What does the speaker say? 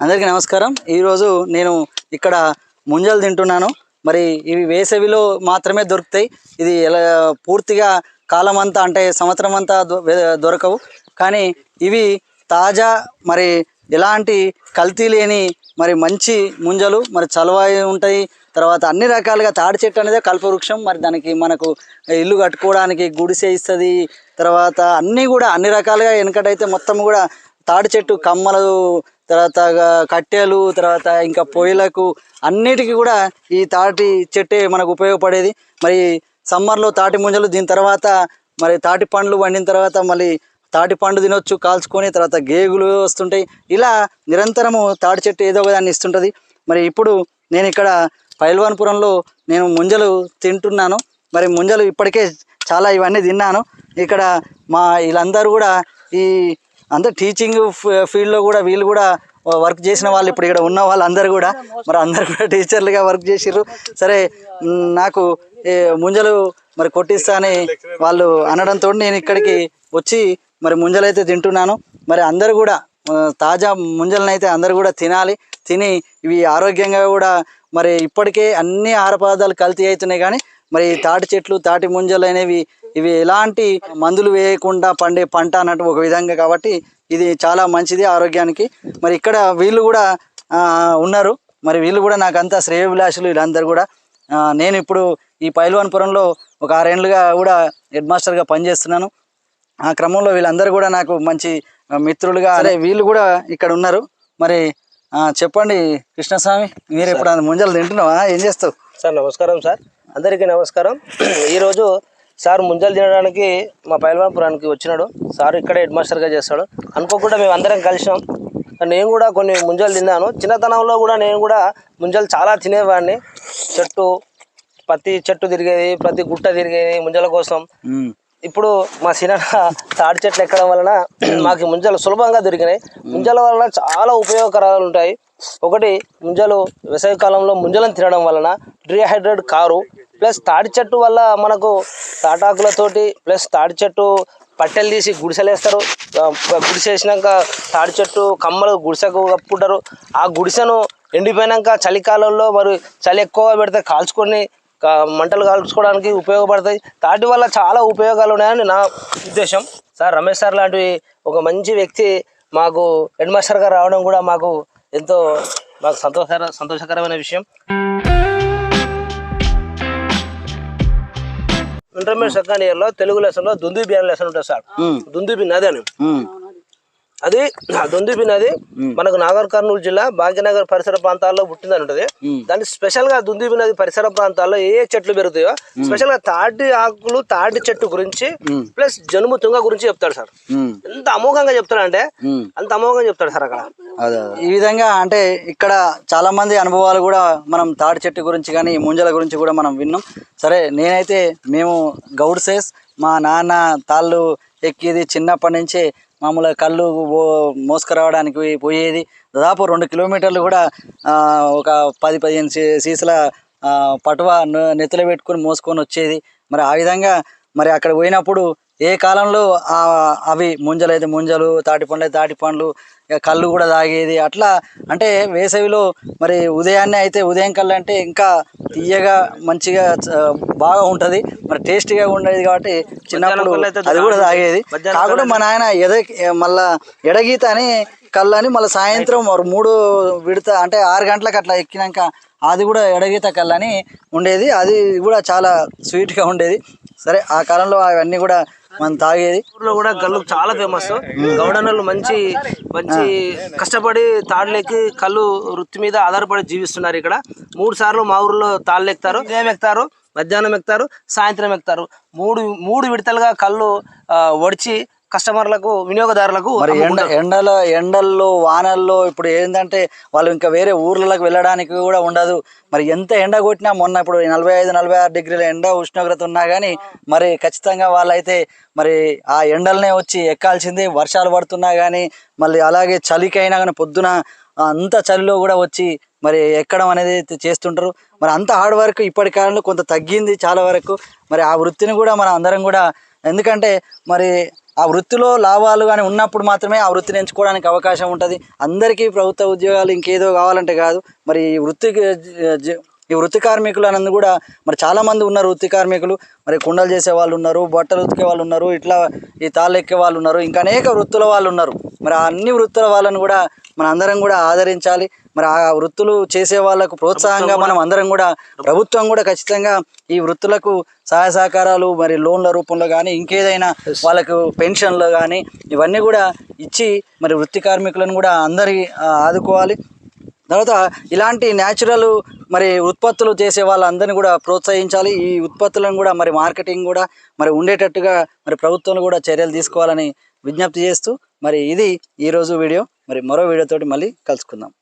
అందరికీ నమస్కారం. ఈరోజు నేను ఇక్కడ ముంజలు తింటున్నాను. మరి ఇవి వేసవిలో మాత్రమే దొరుకుతాయి. ఇది ఎలా పూర్తిగా కాలం అంతా అంటే సంవత్సరం అంతా దొ- దొరకవు. కానీ ఇవి తాజా మరి ఎలాంటి కల్తీ లేని మరి మంచి ముంజలు. మరి చలవాయి ఉంటాయి. తర్వాత అన్ని రకాలుగా తాడి చెట్టు అనేది కల్పవృక్షం. మరి దానికి మనకు ఇల్లు కట్టుకోవడానికి గుడిసె ఇస్తుంది. తర్వాత అన్నీ కూడా అన్ని రకాలుగా వెనకటైతే మొత్తం కూడా తాడి చెట్టు కమ్మలు తర్వాత కట్టెలు తర్వాత ఇంకా పొయ్యిలకు అన్నిటికీ కూడా ఈ తాటి చెట్టే మనకు ఉపయోగపడేది. మరి సమ్మర్లో తాటి ముంజలు దీని తర్వాత మరి తాటి పండ్లు వండిన తర్వాత మళ్ళీ తాటి పండు తినొచ్చు కాల్చుకొని తర్వాత గేగులు వస్తుంటాయి. ఇలా నిరంతరము తాటి చెట్టు ఏదో ఒక దాన్ని ఇస్తుంటుంది. మరి ఇప్పుడు నేను ఇక్కడ పైల్వాన్పురంలో నేను ముంజలు తింటున్నాను. మరి ముంజలు ఇప్పటికే చాలా ఇవన్నీ తిన్నాను. ఇక్కడ మా వీళ్ళందరూ కూడా ఈ అంతా టీచింగ్ ఫీల్డ్లో కూడా వీళ్ళు కూడా వర్క్ చేసిన వాళ్ళు ఇప్పుడు ఇక్కడ ఉన్న వాళ్ళందరూ కూడా మరి అందరు కూడా టీచర్లుగా వర్క్ చేసిర్రు. సరే నాకు ఏ, ముంజలు మరి కొట్టిస్తా అని వాళ్ళు అనడంతో నేను ఇక్కడికి వచ్చి మరి ముంజలైతే తింటున్నాను. మరి అందరు కూడా తాజా ముంజలనైతే అందరు అందరూ కూడా తినాలి. తిని ఇవి ఆరోగ్యంగా కూడా మరి ఇప్పటికే అన్ని ఆహార పదార్థాలు కల్తీ అవుతున్నాయి కానీ మరి తాటి చెట్లు తాటి ముంజలు అనేవి ఇవి ఎలాంటి మందులు వేయకుండా పండే పంట అన్నట్టు ఒక విధంగా కాబట్టి ఇది చాలా మంచిది ఆరోగ్యానికి. మరి ఇక్కడ వీళ్ళు కూడా ఉన్నారు. మరి వీళ్ళు కూడా నాకు అంతా శ్రేయభిలాషులు వీళ్ళందరూ కూడా. నేను ఇప్పుడు ఈ పైల్వాన్పురంలో ఒక ఆరేళ్ళుగా కూడా హెడ్ మాస్టర్గా పనిచేస్తున్నాను. ఆ క్రమంలో వీళ్ళందరూ కూడా నాకు మంచి మిత్రులుగా అదే వీళ్ళు కూడా ఇక్కడ ఉన్నారు. మరి చెప్పండి కృష్ణస్వామి మీరు ఇప్పుడు ముంజలు తింటున్నావా? ఏం చేస్తావు? సార్ నమస్కారం సార్. అందరికీ నమస్కారం. ఈరోజు సార్ ముంజలు తినడానికి మా పైల్వాన్పురానికి వచ్చినాడు. సార్ ఇక్కడే హెడ్ మాస్టర్గా చేస్తాడు. అనుకోకుండా మేము అందరం కలిసినాం. నేను కూడా కొన్ని ముంజలు తిన్నాను. చిన్నతనంలో కూడా నేను కూడా ముంజలు చాలా తినేవాడిని. చెట్టు ప్రతి చెట్టు తిరిగేది ప్రతి గుట్ట తిరిగేది ముంజల కోసం. ఇప్పుడు మా సినిమా తాడి చెట్లు ఎక్కడం వలన మాకు ముంజలు సులభంగా దొరికినాయి. ముంజల వలన చాలా ఉపయోగకరాలు ఉంటాయి. ఒకటి ముంజలు వేసవికాలంలో ముంజలను తినడం వలన డిహైడ్రేట్ కారు ప్లస్ తాడి చెట్టు వల్ల మనకు తాటాకులతోటి ప్లస్ తాడి చెట్టు పట్టెలు తీసి గుడిసెలేస్తారు. గుడిసేసినాక గుడిసె వేసినాక తాడి చెట్టు కమ్మలు గుడిసెకు కప్పుకుంటారు. ఆ గుడిసెను ఎండిపోయినాక చలికాలంలో మరి చలి ఎక్కువగా పెడితే కాల్చుకొని మంటలు కాల్చుకోవడానికి ఉపయోగపడతాయి. తాటి వల్ల చాలా ఉపయోగాలు ఉన్నాయని నా ఉద్దేశం. సార్ రమేష్ సార్ లాంటి ఒక మంచి వ్యక్తి మాకు హెడ్ మాస్టర్గా రావడం కూడా మాకు ఎంతో మాకు సంతోషకర సంతోషకరమైన విషయం. ఇంటర్మీడియట్ సెకండ్ ఇయర్లో తెలుగు లెసన్లో దుందుబి అనే లెసన్ ఉంటుంది సార్. దుందుబి నది అని. అది ఆ దుందుబి నది మనకు నాగర్ కర్నూలు జిల్లా భాగ్యనగర్ పరిసర ప్రాంతాల్లో పుట్టిందని ఉంటుంది. దాని స్పెషల్గా దుందుబి నది పరిసర ప్రాంతాల్లో ఏ ఏ చెట్లు పెరుగుతాయో స్పెషల్గా తాటి ఆకులు తాటి చెట్టు గురించి ప్లస్ జనుము తుంగ గురించి చెప్తాడు సార్. ఎంత అమోఘంగా చెప్తాడంటే. అంత అమోఘంగా చెప్తాడు సార్ అక్కడ. అదే అదే. ఈ విధంగా అంటే ఇక్కడ చాలా మంది అనుభవాలు కూడా మనం తాడి చెట్టు గురించి కానీ ముంజల గురించి కూడా మనం విన్నాం. సరే నేనైతే మేము గౌడ్ సేస్ మా నాన్న తాళ్ళు ఎక్కేది. చిన్నప్పటి నుంచే మామూలుగా కళ్ళు మోసుకురావడానికి పోయేది. దాదాపు రెండు కిలోమీటర్లు కూడా ఒక పది పదిహేను సీ- సీసాల ఆ, పటువ పెట్టుకొని మోసుకొని వచ్చేది. మరి ఆ విధంగా మరి అక్కడ పోయినప్పుడు ఏ కాలంలో ఆ అవి ముంజలు అయితే ముంజలు తాటి పండ్లు అయితే తాటి పండ్లు కళ్ళు కూడా తాగేది అట్లా అంటే వేసవిలో మరి ఉదయాన్నే అయితే ఉదయం కళ్ళు అంటే ఇంకా తీయగా మంచిగా బాగా ఉంటుంది. మరి టేస్టీగా ఉండేది కాబట్టి చిన్నప్పుడు అది కూడా తాగేది. కాకుండా మా నాయన ఎద మళ్ళా ఎడగీత అని కళ్ళు అని మళ్ళీ సాయంత్రం మరి మూడు విడత అంటే ఆరు గంటలకు అట్లా ఎక్కినాక అది కూడా ఎడగీత కళ్ళు అని ఉండేది. అది కూడా చాలా స్వీట్గా ఉండేది. సరే ఆ కాలంలో అవన్నీ కూడా మనం తాగేది. ఊర్లో కూడా గల్లు చాలా ఫేమస్. గౌడన్నలు మంచి మంచి కష్టపడి తాడులెక్కి కళ్ళు వృత్తి మీద ఆధారపడి జీవిస్తున్నారు ఇక్కడ. మూడు సార్లు మా ఊర్లో తాళ్ళు ఎక్కుతారు ఉదయం ఎక్కుతారు మధ్యాహ్నం ఎక్కుతారు సాయంత్రం ఎక్కుతారు. మూడు మూడు విడతలుగా కళ్ళు ఆ, వడిచి కస్టమర్లకు వినియోగదారులకు మరి ఎండ ఎండల ఎండల్లో వానల్లో ఇప్పుడు ఏంటంటే వాళ్ళు ఇంకా వేరే ఊర్లకు వెళ్ళడానికి కూడా ఉండదు. మరి ఎంత ఎండ కొట్టినా మొన్న ఇప్పుడు నలభై ఐదు నలభై ఆరు డిగ్రీల ఎండ ఉష్ణోగ్రత ఉన్నా కానీ మరి ఖచ్చితంగా వాళ్ళైతే మరి ఆ ఎండలనే వచ్చి ఎక్కాల్సిందే. వర్షాలు పడుతున్నా కానీ మళ్ళీ అలాగే చలికైనా కానీ పొద్దున అంత చలిలో కూడా వచ్చి మరి ఎక్కడం అనేది చేస్తుంటారు. మరి అంత హార్డ్ వర్క్ ఇప్పటి కాలంలో కొంత తగ్గింది చాలా వరకు. మరి ఆ వృత్తిని కూడా మనం అందరం కూడా ఎందుకంటే మరి ఆ వృత్తిలో లాభాలు కానీ ఉన్నప్పుడు మాత్రమే ఆ వృత్తిని ఎంచుకోవడానికి అవకాశం ఉంటుంది. అందరికీ ప్రభుత్వ ఉద్యోగాలు ఇంకేదో కావాలంటే కాదు. మరి ఈ వృత్తికి ఈ వృత్తి కార్మికులు అన్నది కూడా మరి చాలా మంది ఉన్నారు వృత్తి కార్మికులు. మరి కుండలు చేసే వాళ్ళు ఉన్నారు బట్టలు ఉతికే వాళ్ళు ఉన్నారు ఇట్లా ఈ తాళ్ళు ఎక్కే వాళ్ళు ఉన్నారు ఇంకా అనేక వృత్తుల వాళ్ళు ఉన్నారు. మరి ఆ అన్ని వృత్తుల వాళ్ళని కూడా మన అందరం కూడా ఆదరించాలి. మరి ఆ వృత్తులు చేసే వాళ్ళకు ప్రోత్సాహంగా మనం అందరం కూడా ప్రభుత్వం కూడా ఖచ్చితంగా ఈ వృత్తులకు సహాయ సహకారాలు మరి లోన్ల రూపంలో కానీ ఇంకేదైనా వాళ్ళకు పెన్షన్లు కానీ ఇవన్నీ కూడా ఇచ్చి మరి వృత్తి కార్మికులను కూడా అందరి ఆదుకోవాలి. తర్వాత ఇలాంటి న్యాచురల్ మరి ఉత్పత్తులు చేసే వాళ్ళందరినీ కూడా ప్రోత్సహించాలి. ఈ ఉత్పత్తులను కూడా మరి మార్కెటింగ్ కూడా మరి ఉండేటట్టుగా మరి ప్రభుత్వం కూడా చర్యలు తీసుకోవాలని విజ్ఞప్తి చేస్తూ మరి ఇది ఈరోజు వీడియో. మరి మరో వీడియోతోటి మళ్ళీ కలుసుకుందాం.